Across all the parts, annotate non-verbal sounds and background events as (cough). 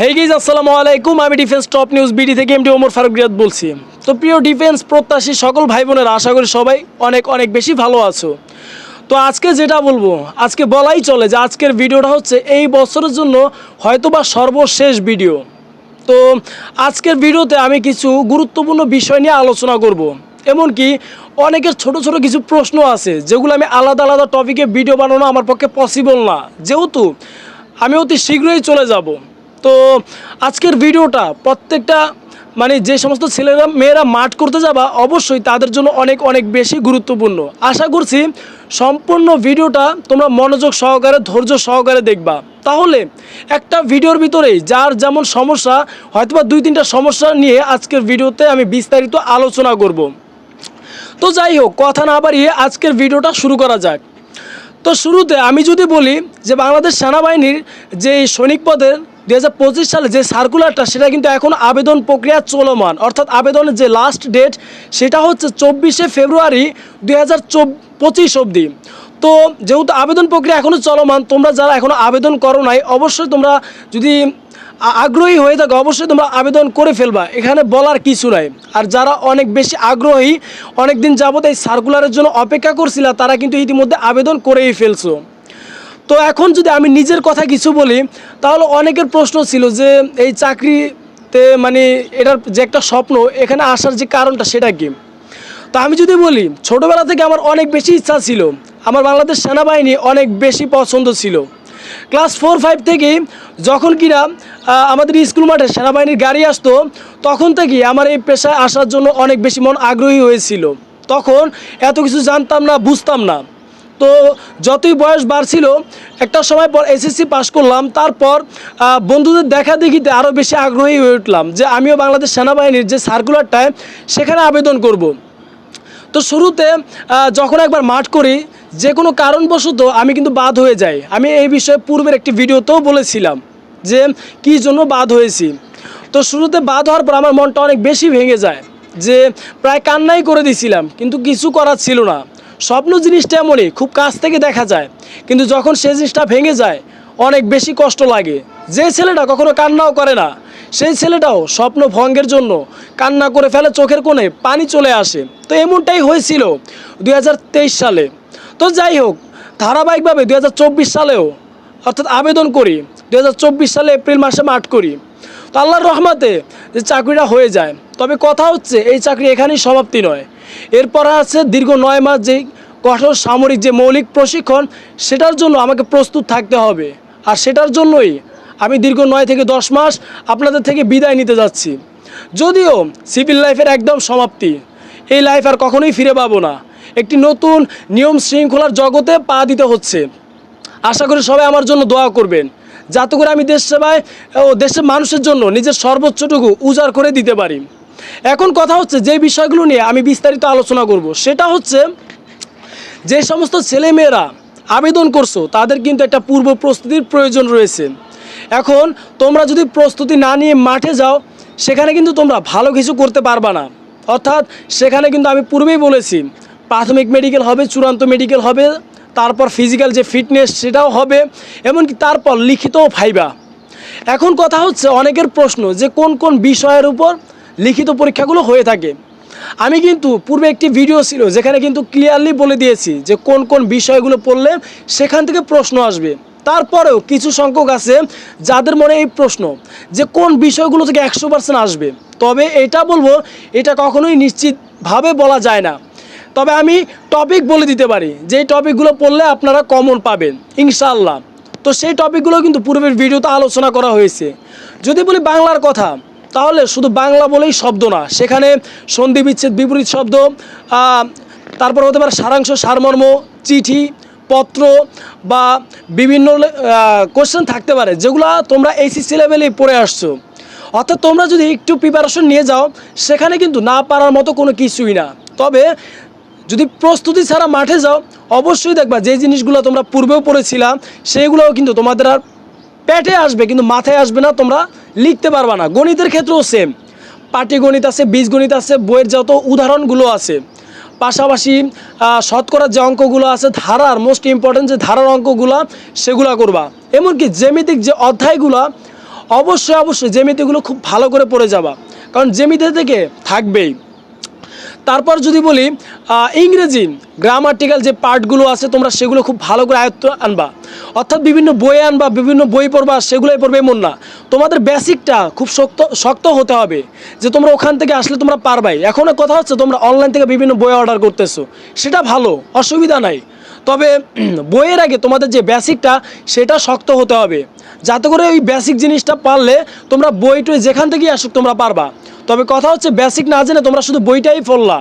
হেই গিজ আসসালামু আলাইকুম। আমি ডিফেন্স টপ নিউজ বিডি থেকে এমডি ওমর ফারুক রিয়াদ বলছি। তো প্রিয় ডিফেন্স প্রত্যাশী সকল ভাই বোনেরা আশা করি সবাই অনেক অনেক বেশি ভালো আছো। তো আজকে যেটা বলব, আজকে বলাই চলে যে আজকের ভিডিওটা হচ্ছে এই বছরের জন্য হয়তোবা সর্বশেষ ভিডিও। তো আজকের ভিডিওতে আমি কিছু গুরুত্বপূর্ণ বিষয় নিয়ে আলোচনা করব। এমনকি অনেকের ছোট ছোট কিছু প্রশ্ন আছে, যেগুলো আমি আলাদা আলাদা টপিকে ভিডিও বানানো আমার পক্ষে পসিবল না। যেহেতু আমি অতি শীঘ্রই চলে যাব। তো আজকের ভিডিওটা প্রত্যেকটা মানে যে সমস্ত ছেলেরা, মেয়েরা মাঠ করতে যাবা, অবশ্যই তাদের জন্য অনেক অনেক বেশি গুরুত্বপূর্ণ। আশা করছি সম্পূর্ণ ভিডিওটা তোমরা মনোযোগ সহকারে, ধৈর্য সহকারে দেখবা। তাহলে একটা ভিডিওর ভিতরেই যার যেমন সমস্যা, হয়তোবা দুই তিনটা সমস্যা নিয়ে আজকের ভিডিওতে আমি বিস্তারিত আলোচনা করব। তো যাই হোক, কথা না বাড়িয়ে আজকের ভিডিওটা শুরু করা যাক। তো শুরুতে আমি যদি বলি যে বাংলাদেশ সেনাবাহিনীর যে সৈনিক পদের দু হাজার পঁচিশ সালে যে সার্কুলারটা সেটা কিন্তু এখন আবেদন প্রক্রিয়া চলমান। অর্থাৎ আবেদনের যে লাস্ট ডেট সেটা হচ্ছে চব্বিশে ফেব্রুয়ারি দুই হাজার পঁচিশ অবধি। তো যেহেতু আবেদন প্রক্রিয়া এখনও চলমান, তোমরা যারা এখনও আবেদন করো নাই, অবশ্যই তোমরা যদি আগ্রহী হয়ে থাকো, অবশ্যই তোমরা আবেদন করে ফেলবা। এখানে বলার কিছু নাই। আর যারা অনেক বেশি আগ্রহী অনেক দিন যাবত এই সার্কুলারের জন্য অপেক্ষা করছিল, তারা কিন্তু ইতিমধ্যে আবেদন করেই ফেলছো। তো এখন যদি আমি নিজের কথা কিছু বলি, তাহলে অনেকের প্রশ্ন ছিল যে এই চাকরিতে মানে এটার যে একটা স্বপ্ন, এখানে আসার যে কারণটা সেটা কি? তো আমি যদি বলি, ছোটোবেলা থেকে আমার অনেক বেশি ইচ্ছা ছিল। আমার বাংলাদেশ সেনাবাহিনী অনেক বেশি পছন্দ ছিল। ক্লাস ফোর, ফাইভ থেকেই যখন কিনা আমাদের স্কুল মাঠে সেনাবাহিনীর গাড়ি আসতো, তখন থেকেই আমার এই পেশায় আসার জন্য অনেক বেশি মন আগ্রহী হয়েছিল। তখন এত কিছু জানতাম না, বুঝতাম না। তো যতই বয়স বাড়ছিল, একটা সময় পর এসএসসি পাশ করলাম, তারপর বন্ধুদের দেখা দেখিতে আরও বেশি আগ্রহী হয়ে উঠলাম যে আমিও বাংলাদেশ সেনাবাহিনীর যে সার্কুলারটায় সেখানে আবেদন করব। তো শুরুতে যখন একবার মাঠ করি, যে কোনো কারণবশত আমি কিন্তু বাদ হয়ে যাই। আমি এই বিষয়ে পূর্বের একটি ভিডিওতেও বলেছিলাম যে কী জন্য বাদ হয়েছি। তো শুরুতে বাদ হওয়ার পর আমার মনটা অনেক বেশি ভেঙে যায় যে প্রায় কান্নাই করে দিছিলাম, কিন্তু কিছু করার ছিল না। স্বপ্ন জিনিসটা এমনই, খুব কাছ থেকে দেখা যায়। কিন্তু যখন সে জিনিসটা ভেঙে যায়, অনেক বেশি কষ্ট লাগে। যে ছেলেটা কখনো কান্নাও করে না, সেই ছেলেটাও স্বপ্ন ভঙ্গের জন্য কান্না করে ফেলে চোখের কোণে পানি চলে আসে। তো এমনটাই হয়েছিল দুই সালে। তো যাই হোক, ধারাবাহিকভাবে দুই হাজার চব্বিশ সালেও অর্থাৎ আবেদন করি দু হাজার চব্বিশ সালে এপ্রিল মাসে মাঠ করি। তো আল্লাহর রহমাতে যে চাকরিটা হয়ে যায়। তবে কথা হচ্ছে, এই চাকরি এখানেই সমাপ্তি নয়। এরপর আছে দীর্ঘ নয় মাস যে কঠোর সামরিক যে মৌলিক প্রশিক্ষণ, সেটার জন্য আমাকে প্রস্তুত থাকতে হবে। আর সেটার জন্যই আমি দীর্ঘ নয় থেকে দশ মাস আপনাদের থেকে বিদায় নিতে যাচ্ছি। যদিও সিভিল লাইফের একদম সমাপ্তি, এই লাইফ আর কখনোই ফিরে পাবো না। একটি নতুন নিয়ম শৃঙ্খলার জগতে পা দিতে হচ্ছে। আশা করি সবাই আমার জন্য দোয়া করবেন, যাতে করে আমি দেশ সেবায় ও দেশের মানুষের জন্য নিজের সর্বোচ্চটুকু উজাড় করে দিতে পারি। এখন কথা হচ্ছে যে বিষয়গুলো নিয়ে আমি বিস্তারিত আলোচনা করব, সেটা হচ্ছে যে সমস্ত ছেলেমেয়েরা আবেদন করছ, তাদের কিন্তু একটা পূর্ব প্রস্তুতির প্রয়োজন রয়েছে। এখন তোমরা যদি প্রস্তুতি না নিয়ে মাঠে যাও, সেখানে কিন্তু তোমরা ভালো কিছু করতে পারবা না। অর্থাৎ সেখানে কিন্তু আমি পূর্বেই বলেছি, প্রাথমিক মেডিকেল হবে, চূড়ান্ত মেডিকেল হবে, তারপর ফিজিক্যাল যে ফিটনেস সেটাও হবে, এমনকি তারপর লিখিতও ফাইবা। এখন কথা হচ্ছে অনেকের প্রশ্ন যে কোন কোন বিষয়ের উপর লিখিত পরীক্ষাগুলো হয়ে থাকে। আমি কিন্তু পূর্বে একটি ভিডিও ছিল যেখানে কিন্তু ক্লিয়ারলি বলে দিয়েছি যে কোন কোন বিষয়গুলো পড়লে সেখান থেকে প্রশ্ন আসবে। তারপরেও কিছু সংখ্যক আছে যাদের মনে এই প্রশ্ন যে কোন বিষয়গুলো থেকে একশো পার্সেন্ট আসবে। তবে এটা বলব, এটা কখনোই নিশ্চিতভাবে বলা যায় না। তবে আমি টপিক বলে দিতে পারি যে টপিকগুলো পড়লে আপনারা কমন পাবেন, ইনশাআল্লাহ। তো সেই টপিকগুলো কিন্তু পূর্বের ভিডিওতে আলোচনা করা হয়েছে। যদি বলি বাংলার কথা তাহলে শুধু বাংলা বলেই শব্দ না, সেখানে সন্ধি বিচ্ছেদ বিপরীত শব্দ তারপর হতে পারে সারাংশ, সারমর্ম, চিঠি, পত্র বা বিভিন্ন কোশ্চেন থাকতে পারে, যেগুলো তোমরা এইচএসসি লেভেলেই পড়ে আসছো। অর্থাৎ তোমরা যদি একটু প্রিপারেশন নিয়ে যাও, সেখানে কিন্তু না পারার মতো কোনো কিছুই না। তবে যদি প্রস্তুতি ছাড়া মাঠে যাও, অবশ্যই দেখবা যে জিনিসগুলো তোমরা পূর্বেও পড়েছিলাম সেইগুলোও কিন্তু তোমাদের আর পেটে আসবে কিন্তু মাথায় আসবে না তোমরা লিখতে পারবা না। গণিতের ক্ষেত্রেও সেম পাটিগণিত আছে বীজগণিত আছে বইয়ের যত উদাহরণগুলো আছে পাশাপাশি আহ, শতকরার যে অঙ্কগুলো আছে ধারার মোস্ট ইম্পর্টেন্ট যে ধারার অঙ্কগুলো সেগুলো করবা। এমনকি জ্যামিতিক যে অধ্যায়গুলো অবশ্যই অবশ্যই জেমিতিগুলো খুব ভালো করে পড়ে যাবা। কারণ জেমিতে থেকে থাকবেই। তারপর যদি বলি ইংরেজি গ্রামাটিক্যাল যে পার্টগুলো আছে, তোমরা সেগুলো খুব ভালো করে আয়ত্ত আনবা। অর্থাৎ বিভিন্ন বই আনবা, বিভিন্ন বই পড়বা, সেগুলোই পড়বে এমন না। তোমাদের বেসিকটা খুব শক্ত শক্ত হতে হবে যে তোমরা ওখান থেকে আসলে তোমরা পারবাই। এখন কথা হচ্ছে, তোমরা অনলাইন থেকে বিভিন্ন বই অর্ডার করতেছো। সেটা ভালো, অসুবিধা নাই। তবে (clears throat) বইয়ের আগে তোমাদের যে বেসিকটা সেটা শক্ত হতে হবে। যাতে করে ওই বেসিক জিনিসটা পারলে তোমরা বইটই যেখান থেকেই আসুক, তোমরা পারবা। তবে কথা হচ্ছে বেসিক না জেনে তোমরা শুধু বইটাই পড়লা।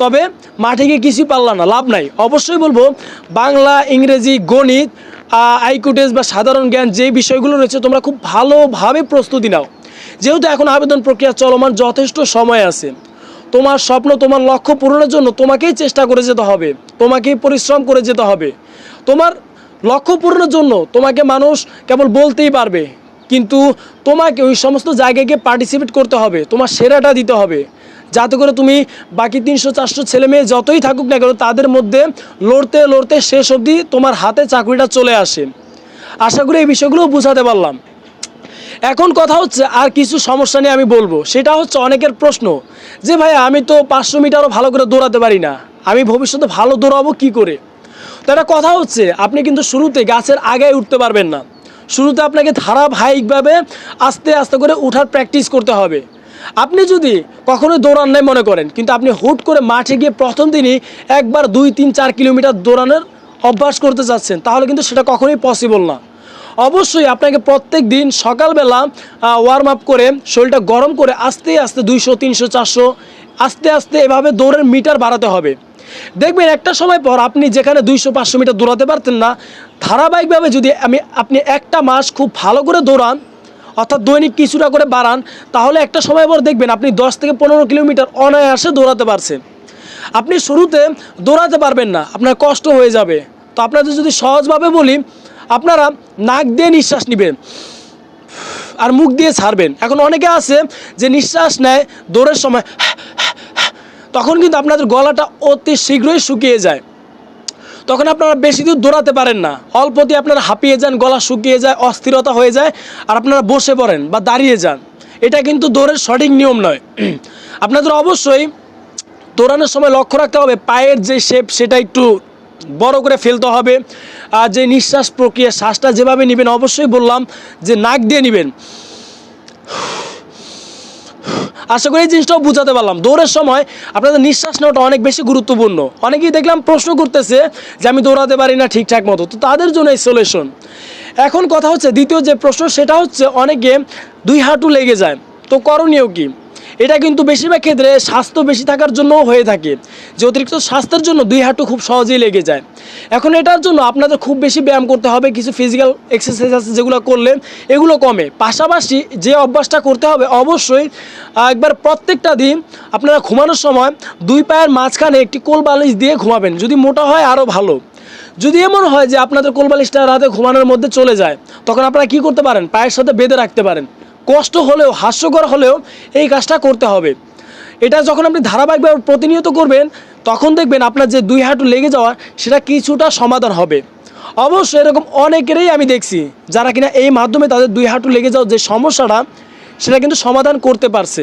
তবে মাঠে গিয়ে কিছুই পারলা না, লাভ নাই। অবশ্যই বলব, বাংলা, ইংরেজি, গণিত আইকুটেজ বা সাধারণ জ্ঞান যে বিষয়গুলো রয়েছে, তোমরা খুব ভালোভাবে প্রস্তুতি নাও। যেহেতু এখন আবেদন প্রক্রিয়া চলমান, যথেষ্ট সময় আছে। তোমার স্বপ্ন, তোমার লক্ষ্য পূরণের জন্য তোমাকেই চেষ্টা করে যেতে হবে, তোমাকেই পরিশ্রম করে যেতে হবে। তোমার লক্ষ্য পূরণের জন্য তোমাকে মানুষ কেবল বলতেই পারবে কিন্তু তোমাকে ওই সমস্ত জায়গায় গিয়ে পার্টিসিপেট করতে হবে, তোমার সেরাটা দিতে হবে। যাতে করে তুমি বাকি তিনশো, চারশো ছেলে মেয়ে যতই থাকুক না কেন, তাদের মধ্যে লড়তে লড়তে শেষ অবধি তোমার হাতে চাকরিটা চলে আসে। আশা করি এই বিষয়গুলো বোঝাতে পারলাম। এখন কথা হচ্ছে আর কিছু সমস্যা নিয়ে আমি বলব। সেটা হচ্ছে অনেকের প্রশ্ন যে, ভাই, আমি তো পাঁচশো মিটারও ভালো করে দৌড়াতে পারি না। আমি ভবিষ্যতে ভালো দৌড়াবো কি করে? তো একটা কথা হচ্ছে, আপনি কিন্তু শুরুতে গাছের আগায় উঠতে পারবেন না। শুরুতে আপনাকে ধারাবাহিকভাবে আস্তে আস্তে করে উঠার প্র্যাকটিস করতে হবে। আপনি যদি কখনো দৌড়ান নাই মনে করেন, কিন্তু আপনি হুট করে মাঠে গিয়ে প্রথম দিনই একবার দুই, তিন, চার কিলোমিটার দৌড়ানোর অভ্যাস করতে চাচ্ছেন, তাহলে কিন্তু সেটা কখনোই পসিবল না। অবশ্যই আপনাকে প্রত্যেক দিন সকালবেলা ওয়ার্ম আপ করে শরীরটা গরম করে আস্তে আস্তে দুইশো, তিনশো, চারশো, আস্তে আস্তে এভাবে দৌড়ের মিটার বাড়াতে হবে। দেখবেন একটা সময় পর আপনি যেখানে দুইশো, পাঁচশো মিটার দৌড়াতে পারতেন না, ধারাবাহিকভাবে যদি আমি, আপনি একটা মাস খুব ভালো করে দৌড়ান, অর্থাৎ দৈনিক কিছুটা করে বাড়ান, তাহলে একটা সময় পর দেখবেন আপনি দশ থেকে পনেরো কিলোমিটার অনায়াসে দৌড়াতে পারছেন। আপনি শুরুতে দৌড়াতে পারবেন না, আপনার কষ্ট হয়ে যাবে। তো আপনাদের যদি সহজভাবে বলি, আপনারা নাক দিয়ে নিঃশ্বাস নেবেন আর মুখ দিয়ে ছাড়বেন। এখন অনেকে আছে যে নিঃশ্বাস নেয় দৌড়ের সময় তখন কিন্তু আপনাদের গলাটা অতি শীঘ্রই শুকিয়ে যায়। তখন আপনারা বেশি দূর দৌড়াতে পারেন না। অল্পতে আপনারা হাঁপিয়ে যান, গলা শুকিয়ে যায়, অস্থিরতা হয়ে যায় আর আপনারা বসে পড়েন বা দাঁড়িয়ে যান। এটা কিন্তু দৌড়ের সঠিক নিয়ম নয়। (clears throat) আপনাদের অবশ্যই দৌড়ানোর সময় লক্ষ্য রাখতে হবে, পায়ের যে শেপ সেটা একটু বড় করে ফেলতে হবে। আর যে নিঃশ্বাস প্রক্রিয়া শ্বাসটা যেভাবে নেবেন, অবশ্যই বললাম যে নাক দিয়ে নেবেন। আশা করি এই জিনিসটাও বোঝাতে পারলাম। দৌড়ের সময় আপনাদের নিঃশ্বাস নেওয়াটা অনেক বেশি গুরুত্বপূর্ণ। অনেকেই দেখলাম প্রশ্ন করতেছে যে আমি দৌড়াতে পারি না ঠিকঠাক মতো। তো তাদের জন্য এই সলিউশন এখন কথা হচ্ছে, দ্বিতীয় যে প্রশ্ন, সেটা হচ্ছে অনেকে দুই হাঁটু লেগে যায়। তো করণীয় কি? এটা কিন্তু বেশিরভাগ ক্ষেত্রে স্বাস্থ্য বেশি থাকার জন্যও হয়ে থাকে। যে অতিরিক্ত স্বাস্থ্যের জন্য দুই হাঁটু খুব সহজেই লেগে যায়। এখন এটার জন্য আপনাদের খুব বেশি ব্যায়াম করতে হবে, কিছু ফিজিক্যাল এক্সারসাইজ আছে যেগুলো করলে এগুলো কমে। পাশাপাশি যে অভ্যাসটা করতে হবে অবশ্যই একবার প্রত্যেকটা দিন আপনারা ঘুমানোর সময় দুই পায়ের মাঝখানে একটি কোল বালিশ দিয়ে ঘুমাবেন, যদি মোটা হয় আরও ভালো। যদি এমন হয় যে আপনাদের কোলবালিশটা রাতে ঘুমানোর মধ্যে চলে যায়, তখন আপনারা কি করতে পারেন? পায়ের সাথে বেঁধে রাখতে পারেন। কষ্ট হলেও, হাস্যকর হলেও এই কাজটা করতে হবে। এটা যখন আপনি ধারাবাহিকভাবে প্রতিনিয়ত করবেন, তখন দেখবেন আপনার যে দুই হাঁটু লেগে যাওয়া সেটা কিছুটা সমাধান হবে। অবশ্য এরকম অনেকেরই আমি দেখছি, যারা কিনা এই মাধ্যমে তাদের দুই হাঁটু লেগে যাওয়ার যে সমস্যাটা, সেটা কিন্তু সমাধান করতে পারছে।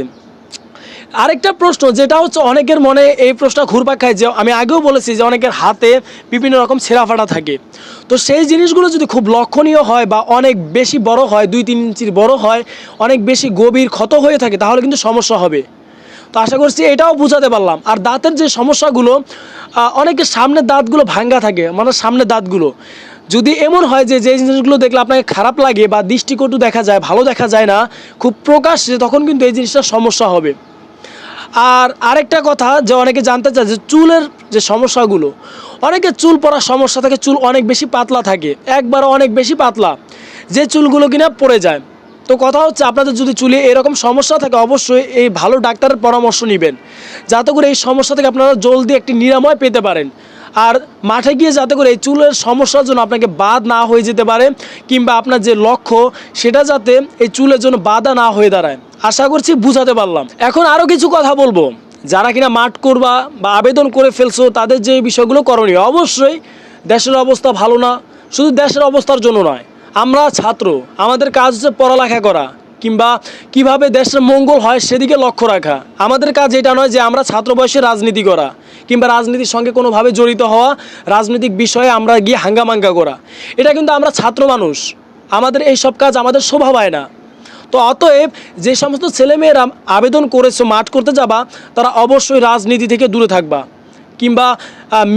আরেকটা প্রশ্ন, যেটা হচ্ছে অনেকের মনে এই প্রশ্ন ঘুরপাক খায় যে, আমি আগেও বলেছি যে অনেকের হাতে বিভিন্ন রকম ছেঁড়াফাটা থাকে। তো সেই জিনিসগুলো যদি খুব লক্ষণীয় হয় বা অনেক বেশি বড় হয়, দুই তিন ইঞ্চির বড় হয়, অনেক বেশি গভীর ক্ষত হয়ে থাকে, তাহলে কিন্তু সমস্যা হবে। তো আশা করছি এটাও বোঝাতে পারলাম। আর দাঁতের যে সমস্যাগুলো অনেকের সামনের দাঁতগুলো ভাঙ্গা থাকে মানে সামনের দাঁতগুলো। যদি এমন হয় যে যে জিনিসগুলো দেখলে আপনাকে খারাপ লাগে বা দৃষ্টিকটু দেখা যায়, ভালো দেখা যায় না, খুব প্রকাশ্যে, তখন কিন্তু এই জিনিসটা সমস্যা হবে। আর আরেকটা কথা যে অনেকে জানতে চায় যে চুলের যে সমস্যাগুলো, অনেকে চুল পড়ার সমস্যা থাকে, চুল অনেক বেশি পাতলা থাকে একবার অনেক বেশি পাতলা, যে চুলগুলো কিনা পড়ে যায়। তো কথা হচ্ছে আপনাদের যদি চুলে এরকম সমস্যা থাকে, অবশ্যই এই ভালো ডাক্তারের পরামর্শ নেবেন, যাতে করে এই সমস্যা থেকে আপনারা জলদি একটি নিরাময় পেতে পারেন। আর মাঠে গিয়ে যাতে করে এই চুলের সমস্যার জন্য আপনাকে বাদ না হয়ে যেতে পারে কিংবা আপনার যে লক্ষ্য, সেটা যাতে এই চুলের জন্য বাধা না হয়ে দাঁড়ায়। আশা করছি বুঝাতে পারলাম। এখন আরও কিছু কথা বলব। যারা কিনা মাঠ করবা বা আবেদন করে ফেলছো, তাদের যে বিষয়গুলো করণীয়, অবশ্যই দেশের অবস্থা ভালো না, শুধু দেশের অবস্থার জন্য নয়, আমরা ছাত্র, আমাদের কাজ হচ্ছে পড়ালেখা করা। কিংবা কীভাবে দেশের মঙ্গল হয় সেদিকে লক্ষ্য রাখা। আমাদের কাজ এটা নয় যে আমরা ছাত্র বয়সে রাজনীতি করা, কিংবা রাজনীতির সঙ্গে কোনোভাবে জড়িত হওয়া, রাজনৈতিক বিষয়ে আমরা গিয়ে হাঙ্গামাঙ্গা করা। এটা কিন্তু আমরা ছাত্র মানুষ, আমাদের এই সব কাজ আমাদের শোভা পায় না। তো অতএব যে সমস্ত ছেলেমেয়েরা আবেদন করেছ মাঠ করতে যাবা, তারা অবশ্যই রাজনীতি থেকে দূরে থাকবা। কিংবা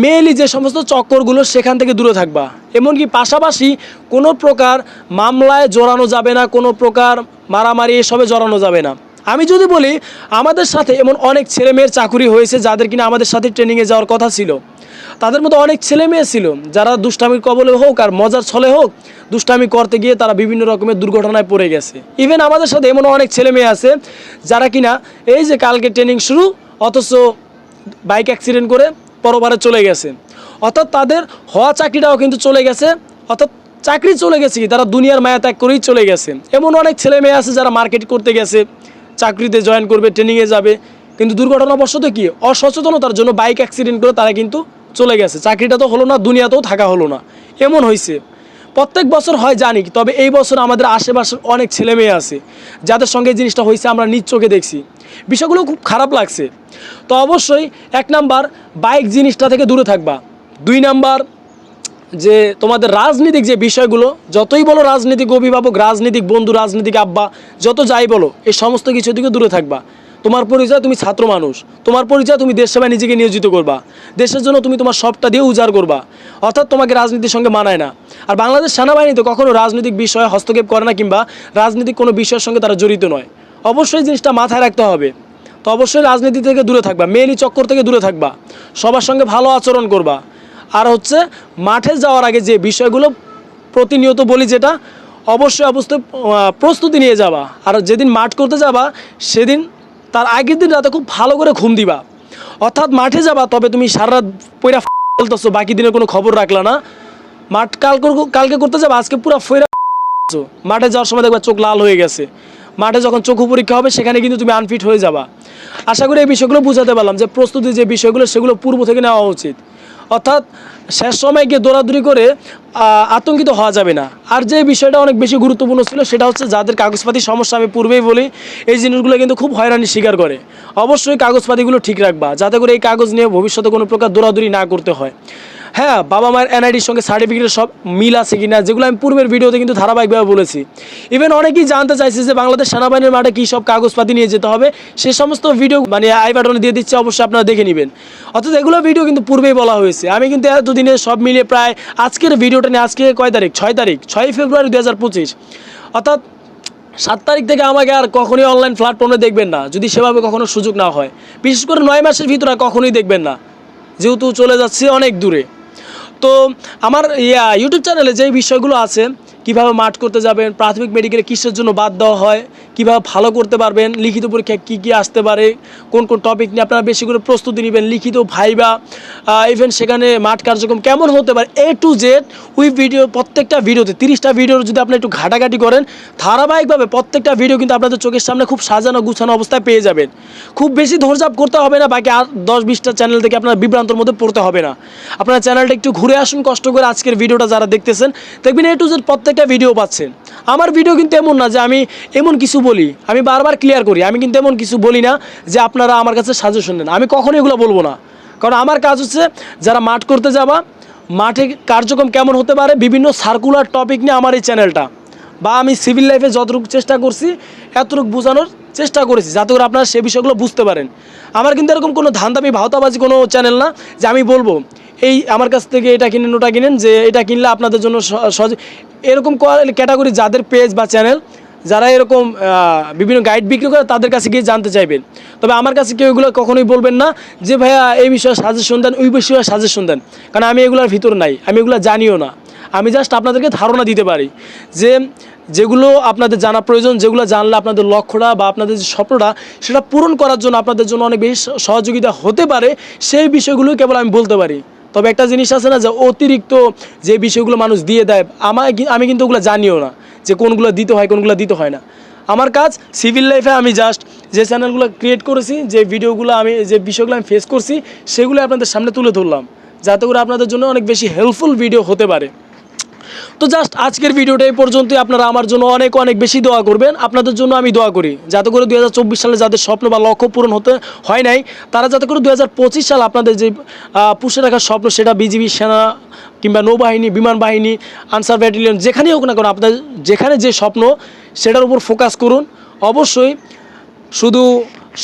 মেয়েলি যে সমস্ত চক্করগুলো সেখান থেকে দূরে থাকবা। এমনকি পাশাপাশি কোনো প্রকার মামলায় জড়ানো যাবে না, কোনো প্রকার মারামারি এসবে জড়ানো যাবে না। আমি যদি বলি, আমাদের সাথে এমন অনেক ছেলে মেয়ের চাকুরি হয়েছে যাদের কিনা আমাদের সাথে ট্রেনিংয়ে যাওয়ার কথা ছিল। তাদের মধ্যে অনেক ছেলে মেয়ে ছিল, যারা দুষ্টামির কবলে হোক আর মজার ছলে হোক, দুষ্টামি করতে গিয়ে তারা বিভিন্ন রকমের দুর্ঘটনায় পড়ে গেছে। ইভেন আমাদের সাথে এমন অনেক ছেলে মেয়ে আছে যারা কিনা, এই যে কালকে ট্রেনিং শুরু, অথচ বাইক অ্যাক্সিডেন্ট করে পরবারে চলে গেছে। অর্থাৎ তাদের হওয়া চাকরিটাও কিন্তু চলে গেছে। অর্থাৎ চাকরি চলে গেছে, তারা দুনিয়ার মায়া ত্যাগ করেই চলে গেছে। এমন অনেক ছেলে মেয়ে আছে যারা মার্কেট করতে গেছে, চাকরিতে জয়েন করবে ট্রেনিংয়ে যাবে। কিন্তু দুর্ঘটনাবশত কি, অসচেতনতার জন্য বাইক অ্যাক্সিডেন্ট করে তারা কিন্তু চলে গেছে। চাকরিটা তো হলো না, দুনিয়াতেও থাকা হলো না। এমন হয়েছে প্রত্যেক বছর হয়, জানি। তবে এই বছর আমাদের আশেপাশের অনেক ছেলে মেয়ে আছে। যাদের সঙ্গে জিনিসটা হয়েছে, আমরা নিজ চোখে দেখছি। বিষয়গুলো খুব খারাপ লাগছে। তো অবশ্যই এক নাম্বার, বাইক জিনিসটা থেকে দূরে থাকবা। দুই নাম্বার, যে তোমাদের রাজনীতিক যে বিষয়গুলো, যতই বলো রাজনীতিক অভিভাবক, রাজনীতিক বন্ধু, রাজনীতিক আব্বা, যত যাই বলো, এই সমস্ত কিছু থেকে দূরে থাকবা। তোমার পরিচয় তুমি ছাত্র মানুষ। তোমার পরিচয় তুমি দেশ সেবায় নিজেকে নিয়োজিত করবা। দেশের জন্য তুমি তোমার সবটা দিয়ে উজাড় করবা। অর্থাৎ তোমাকে রাজনীতির সঙ্গে মানায় না। আর বাংলাদেশ সেনাবাহিনী তো কখনো রাজনৈতিক বিষয়ে হস্তক্ষেপ করে না কিংবা রাজনৈতিক কোনো বিষয়ের সঙ্গে তারা জড়িত নয়। অবশ্যই জিনিসটা মাথায় রাখতে হবে। তো অবশ্যই রাজনীতি থেকে দূরে থাকবা মেয়েলি চক্কর থেকে দূরে থাকবা। সবার সঙ্গে ভালো আচরণ করবা। আর হচ্ছে মাঠে যাওয়ার আগে যে বিষয়গুলো প্রতিনিয়ত বলি যেটা অবশ্যই আহ, প্রস্তুতি নিয়ে যাবা। আর যেদিন মাঠ করতে যাবা সেদিন তার আগের দিন রাতে খুব ভালো করে ঘুম দিবা। অর্থাৎ মাঠে যাবা, তবে তুমি সারা রাত পয়রা (laughs) বলতেছো, বাকি দিনের কোনো খবর রাখলা না। মাঠ কাল কালকে করতে যাবা, আজকে পুরো ফয়রা। (laughs) মাঠে যাওয়ার সময় দেখবা চোখ লাল হয়ে গেছে। মাঠে যখন চক্ষু পরীক্ষা হবে, সেখানে কিন্তু তুমি আনফিট হয়ে যাবা। আশা করি এই বিষয়গুলো বুঝাতে পারলাম যে প্রস্তুতি যে বিষয়গুলো, সেগুলো পূর্ব থেকে নেওয়া উচিত। অর্থাৎ শেষ সময় গিয়ে দৌড়াদৌড়ি করে আতঙ্কিত হওয়া যাবে না। আর যে বিষয়টা অনেক বেশি গুরুত্বপূর্ণ ছিল, সেটা হচ্ছে যাদের কাগজপাতির সমস্যা, আমি পূর্বেই বলি, এই জিনিসগুলো কিন্তু খুব হয়রানি স্বীকার করে। অবশ্যই কাগজপাতিগুলো ঠিক রাখবা, যাতে করে এই কাগজ নিয়ে ভবিষ্যতে কোনো প্রকার দৌড়াদৌড়ি না করতে হয়। হ্যাঁ বাবা মায়ের এনআইডির সঙ্গে সার্টিফিকেটের সব মিল আছে কিনা, যেগুলো আমি পূর্বের ভিডিওতে কিন্তু ধারাবাহিকভাবে বলেছি। ইভেন অনেকেই জানতে চাইছে যে বাংলাদেশ সেনাবাহিনীর মাঠে কী সব কাগজপাতি নিয়ে যেতে হবে, সে সমস্ত ভিডিও মানে আই বাটনে দিয়ে দিচ্ছে, অবশ্যই আপনারা দেখে নেবেন। অর্থাৎ এগুলো ভিডিও কিন্তু পূর্বেই বলা হয়েছে। আমি কিন্তু এতদিনে সব মিলিয়ে প্রায় আজকের ভিডিওটা নিয়ে, আজকে কয় তারিখ? ছয় তারিখ ছয় ফেব্রুয়ারি দু হাজার পঁচিশ। অর্থাৎ সাত তারিখ থেকে আমাকে আর কখনোই অনলাইন প্ল্যাটফর্মে দেখবেন না, যদি সেভাবে কখনো সুযোগ না হয়। বিশেষ করে নয় মাসের ভিতরে কখনোই দেখবেন না। যেহেতু চলে যাচ্ছে অনেক দূরে। তো আমার ইয়া ইউটিউব চ্যানেলে যে বিষয়গুলো আছে কীভাবে মাঠ করতে যাবেন, প্রাথমিক মেডিকেলে কিসের জন্য বাদ দেওয়া হয়, কীভাবে ভালো করতে পারবেন, লিখিত পরীক্ষায় কী কী আসতে পারে, কোন কোন টপিক নিয়ে আপনারা বেশি করে প্রস্তুতি নেবেন, লিখিত ভাইবা ইভেন সেখানে মাঠ কার্যক্রম কেমন হতে পারে এ টু জেড ওই ভিডিও প্রত্যেকটা ভিডিওতে তিরিশটা ভিডিওর যদি আপনি একটু ঘাটাঘাটি করেন, ধারাবাহিকভাবে প্রত্যেকটা ভিডিও কিন্তু আপনাদের চোখের সামনে খুব সাজানো গুছানো অবস্থায় পেয়ে যাবেন। খুব বেশি ধৈর্যাপ করতে হবে না, বাকি আর দশ বিশটা চ্যানেল থেকে আপনার বিভ্রান্তর মধ্যে পড়তে হবে না। আপনার চ্যানেলটা একটু ঘুরে আসুন, কষ্ট করে আজকের ভিডিওটা যারা দেখতেছেন, দেখবেন এ টু জেড প্রত্যেকটা ভিডিও পাচ্ছে আমার ভিডিও কিন্তু এমন না যে আমি এমন কিছু বলি, আমি বারবার ক্লিয়ার করি, আমি কিন্তু এমন কিছু বলি না যে আপনারা আমার কাছে সাজেশন নেন আমি কখনো এগুলো বলব না। কারণ আমার কাজ হচ্ছে যারা মাঠ করতে যাবা, মাঠে কার্যক্রম কেমন হতে পারে, বিভিন্ন সার্কুলার টপিক নিয়ে আমার এই চ্যানেলটা বা আমি সিভিল লাইফে যতটুকু চেষ্টা করছি, এতটুকু বোঝানোর চেষ্টা করেছি, যাতে করে আপনারা সে বিষয়গুলো বুঝতে পারেন। আমার কিন্তু এরকম কোনো ধান্দামি, ভাওতাবাজি কোনো চ্যানেল না, যে আমি বলব, এই আমার কাছ থেকে এটা কিনেন, ওটা কিনেন, যে এটা কিনলে আপনাদের জন্য সহজ। এরকম ক্যাটাগরি যাদের পেজ বা চ্যানেল যারা এরকম বিভিন্ন গাইড বিক্রি করে, তাদের কাছে গিয়ে জানতে চাইবেন। তবে আমার কাছে কেউ এগুলো কখনোই বলবেন না, যে ভাইয়া এই বিষয়ে সাজেশন দেন, ওই বিষয়ে সাজেশন দেন। কারণ আমি এগুলোর ভিতর নাই, আমি এগুলো জানিও না। আমি জাস্ট আপনাদেরকে ধারণা দিতে পারি যে যেগুলো আপনাদের জানা প্রয়োজন, যেগুলো জানলে আপনাদের লক্ষ্যটা বা আপনাদের যে স্বপ্নটা, সেটা পূরণ করার জন্য আপনাদের জন্য অনেক বেশি সহযোগিতা হতে পারে, সেই বিষয়গুলো কেবল আমি বলতে পারি। তবে একটা জিনিস আছে না যে অতিরিক্ত যে বিষয়গুলো মানুষ দিয়ে দেয় আমার আমি কিন্তু ওগুলো জানিও না যে কোনগুলো দিতে হয়, কোনগুলো দিতে হয় না। আমার কাজ সিভিল লাইফে আমি জাস্ট যে চ্যানেলগুলো ক্রিয়েট করেছি, যে ভিডিওগুলো আমি যে বিষয়গুলো আমি ফেস করছি সেগুলো আপনাদের সামনে তুলে ধরলাম। যাতে করে আপনাদের জন্য অনেক বেশি হেল্পফুল ভিডিও হতে পারে। তো জাস্ট আজকের ভিডিওটা এই পর্যন্তই। আপনারা আমার জন্য অনেক অনেক বেশি দোয়া করবেন। আপনাদের জন্য আমি দোয়া করি। যাতে করে দু হাজার চব্বিশ সালে যাদের স্বপ্ন বা লক্ষ্য পূরণ হতে, হয় নাই, তারা যাতে করে দুই সাল আপনাদের যে পুষে রাখার স্বপ্ন, সেটা বিজিবি সেনা কিংবা নৌবাহিনী, বিমান বাহিনী, আনসার ব্যাটালিয়ন, যেখানেই হোক না কেন, আপনাদের যেখানে যে স্বপ্ন, সেটার উপর ফোকাস করুন। অবশ্যই শুধু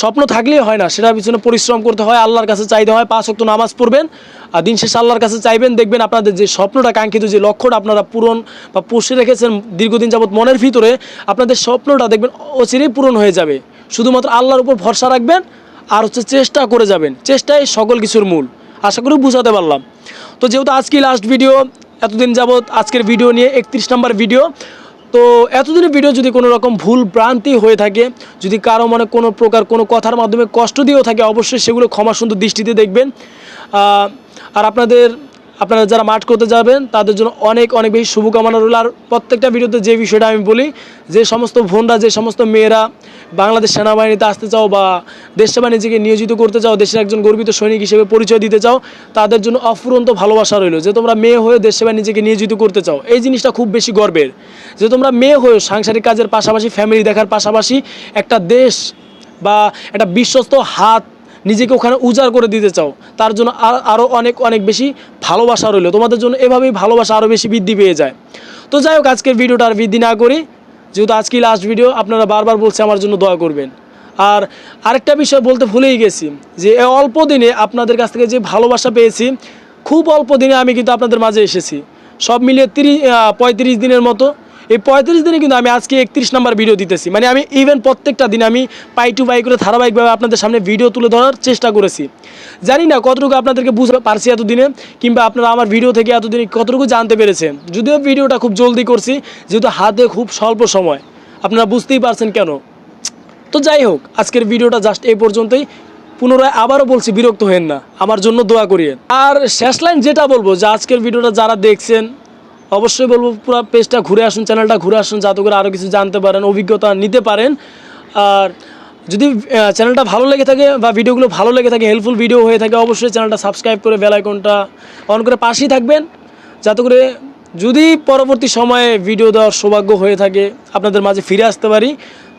স্বপ্ন থাকলেই হয় না, সেটার পিছনে পরিশ্রম করতে হয়, আল্লাহর কাছে চাইতে হয়, পাঁচ অক্ত নামাজ পড়বেন, আর দিন শেষে আল্লাহর কাছে চাইবেন, দেখবেন আপনাদের যে স্বপ্নটা কাঙ্ক্ষিত, যে লক্ষ্যটা আপনারা পূরণ বা পুষে রেখেছেন দীর্ঘদিন যাবৎ মনের ভিতরে, আপনাদের স্বপ্নটা দেখবেন অচিরেই পূরণ হয়ে যাবে। শুধুমাত্র আল্লাহর উপর ভরসা রাখবেন, আর হচ্ছে চেষ্টা করে যাবেন। চেষ্টাই সকল কিছুর মূল। আশা করি বুঝাতে পারলাম। তো যেহেতু আজকে লাস্ট ভিডিও এতদিন যাবৎ আজকের ভিডিও নিয়ে একত্রিশ নম্বর ভিডিও তো এতদিনের ভিডিও যদি কোনো রকম ভুল ভ্রান্তি হয়ে থাকে, যদি কারও মানে কোনো প্রকার কোনো কথার মাধ্যমে কষ্ট দিয়েও থাকে, অবশ্যই সেগুলো ক্ষমা সুন্দর দৃষ্টিতে দেখবেন। আর আপনাদের আপনারা যারা মাঠ করতে যাবেন, তাদের জন্য অনেক অনেক বেশি শুভকামনা রইল। আর প্রত্যেকটা ভিডিওতে যে বিষয়টা আমি বলি, যে সমস্ত বোনরা যে সমস্ত মেয়েরা বাংলাদেশ সেনাবাহিনীতে আসতে চাও বা দেশ সেবা নিজেকে নিয়োজিত করতে চাও, দেশের একজন গর্বিত সৈনিক হিসেবে পরিচয় দিতে চাও, তাদের জন্য অফুরন্ত ভালোবাসা রইল। যে তোমরা মেয়ে হয়ে দেশ সেবা নিজেকে নিয়োজিত করতে চাও, এই জিনিসটা খুব বেশি গর্বের। যে তোমরা মেয়ে হয়ে সাংসারিক কাজের পাশাপাশি ফ্যামিলি দেখার পাশাপাশি একটা দেশ বা একটা বিশ্বস্ত হাত নিজেকে ওখানে উজাড় করে দিতে চাও, তার জন্য আর আরও অনেক অনেক বেশি ভালোবাসা রইল। তোমাদের জন্য এভাবেই ভালোবাসা আরও বেশি বৃদ্ধি পেয়ে যায়। তো যাই হোক, আজকের ভিডিওটা আর বৃদ্ধি না করি। যেহেতু আজকেই লাস্ট ভিডিও আপনারা বারবার বলছে আমার জন্য দয়া করবেন। আর আরেকটা বিষয় বলতে ভুলেই গেছি, যে অল্প দিনে আপনাদের কাছ থেকে যে ভালোবাসা পেয়েছি, খুব অল্প দিনে আমি কিন্তু আপনাদের মাঝে এসেছি। সব মিলিয়ে তিরিশ পঁয়ত্রিশ দিনের মতো এই পঁয়ত্রিশ দিনে কিন্তু আমি আজকে একত্রিশ নাম্বার ভিডিও দিতেছি। মানে আমি ইভেন প্রত্যেকটা দিন আমি পাই টু পাই করে ধারাবাহিকভাবে আপনাদের সামনে ভিডিও তুলে ধরার চেষ্টা করেছি। জানি না কতটুকু আপনাদেরকে বুঝতে পারছি এতদিনে, কিংবা আপনারা আমার ভিডিও থেকে এতদিনে কতটুকু জানতে পেরেছেন। যদিও ভিডিওটা খুব জলদি করছি, যেহেতু হাতে খুব স্বল্প সময়। আপনারা বুঝতেই পারছেন কেন? তো যাই হোক, আজকের ভিডিওটা জাস্ট এই পর্যন্তই। পুনরায় আবারও বলছি, বিরক্ত হয়েন না। আমার জন্য দোয়া করিয়ে আর শেষ লাইন যেটা বলব, যে আজকের ভিডিওটা যারা দেখছেন অবশ্যই বলব, পুরো পেজটা ঘুরে আসুন, চ্যানেলটা ঘুরে আসুন, যাতে করে আরও কিছু জানতে পারেন, অভিজ্ঞতা নিতে পারেন। আর যদি চ্যানেলটা ভালো লেগে থাকে বা ভিডিওগুলো ভালো লেগে থাকে হেল্পফুল ভিডিও হয়ে থাকে, অবশ্যই চ্যানেলটা সাবস্ক্রাইব করে বেল আইকনটা অন করে পাশেই থাকবেন। যাতে করে যদি পরবর্তী সময়ে ভিডিও দেওয়ার সৌভাগ্য হয়ে থাকে, আপনাদের মাঝে ফিরে আসতে পারি।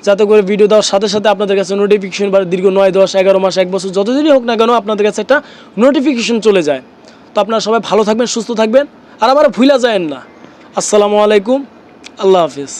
যাতে করে ভিডিও দেওয়ার সাথে সাথে আপনাদের কাছে নোটিফিকেশন বা দীর্ঘ নয়, দশ, এগারো মাস, এক বছর, যতদিনই হোক না কেন, আপনাদের কাছে একটা নোটিফিকেশন চলে যায়। তো আপনারা সবাই ভালো থাকবেন, সুস্থ থাকবেন। আর আমার ভুলা যায় না। আসসালামু আলাইকুম। আল্লাহ হাফিজ।